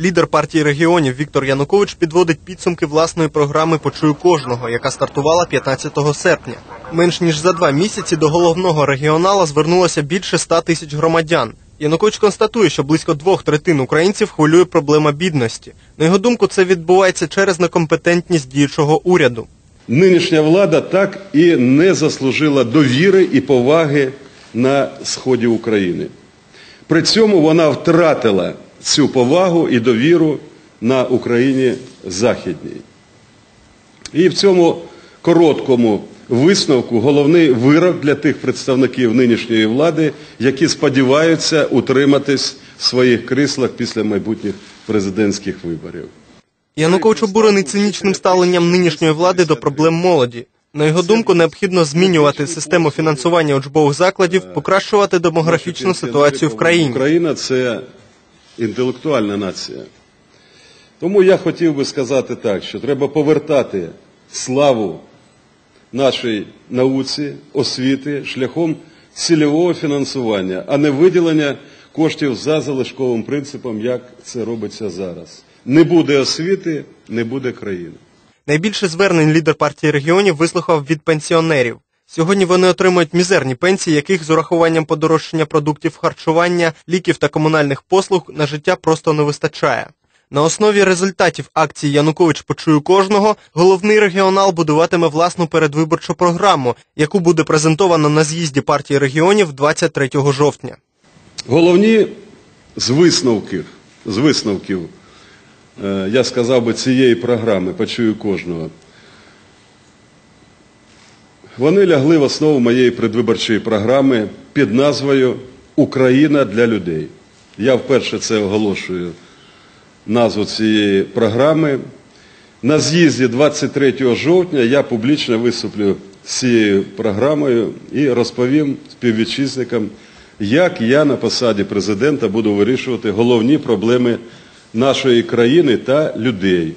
Лідер партії регіонів Віктор Янукович підводить підсумки власної програми Почую кожного, яка стартувала 15 серпня. Менш ніж за два місяці до головного регіонала звернулося більше 100 тисяч громадян. Янукович констатує, що близько двох третин українців хвилює проблема бідності. На його думку, це відбувається через некомпетентність діючого уряду. Нинішня влада так і не заслужила довіри і поваги на сході України. При цьому вона втратила цю повагу і довіру на Україні Західній. І в цьому короткому висновку головний вирок для тих представників нинішньої влади, які сподіваються утриматись в своїх кріслах після майбутніх президентських виборів. Янукович обурений цинічним ставленням нинішньої влади до проблем молоді. На його думку, необхідно змінювати систему фінансування учбових закладів, покращувати демографічну ситуацію в країні. Україна це інтелектуальна нація. Тому я хотів би сказати так, що треба повертати славу нашій науці, освіти шляхом цільового фінансування, а не виділення коштів за залишковим принципом, як це робиться зараз. Не буде освіти, не буде країни. Найбільше звернень лідер партії регіонів вислухав від пенсіонерів. Сьогодні вони отримують мізерні пенсії, яких з урахуванням подорожчання продуктів харчування, ліків та комунальних послуг на життя просто не вистачає. На основі результатів акції Янукович почую кожного, головний регіонал будуватиме власну передвиборчу програму, яку буде презентовано на з'їзді партії регіонів 23 жовтня. Головні з висновків, з висновків, е, я сказав би, цієї програми почую кожного. Вони лягли в основу моєї предвиборчої програми під назвою Україна для людей. Я вперше це оголошую назву цієї програми. На з'їзді 23 жовтня я публічно виступлю з цією програмою і розповім співвітчизникам, як я на посаді президента буду вирішувати головні проблеми нашої країни та людей.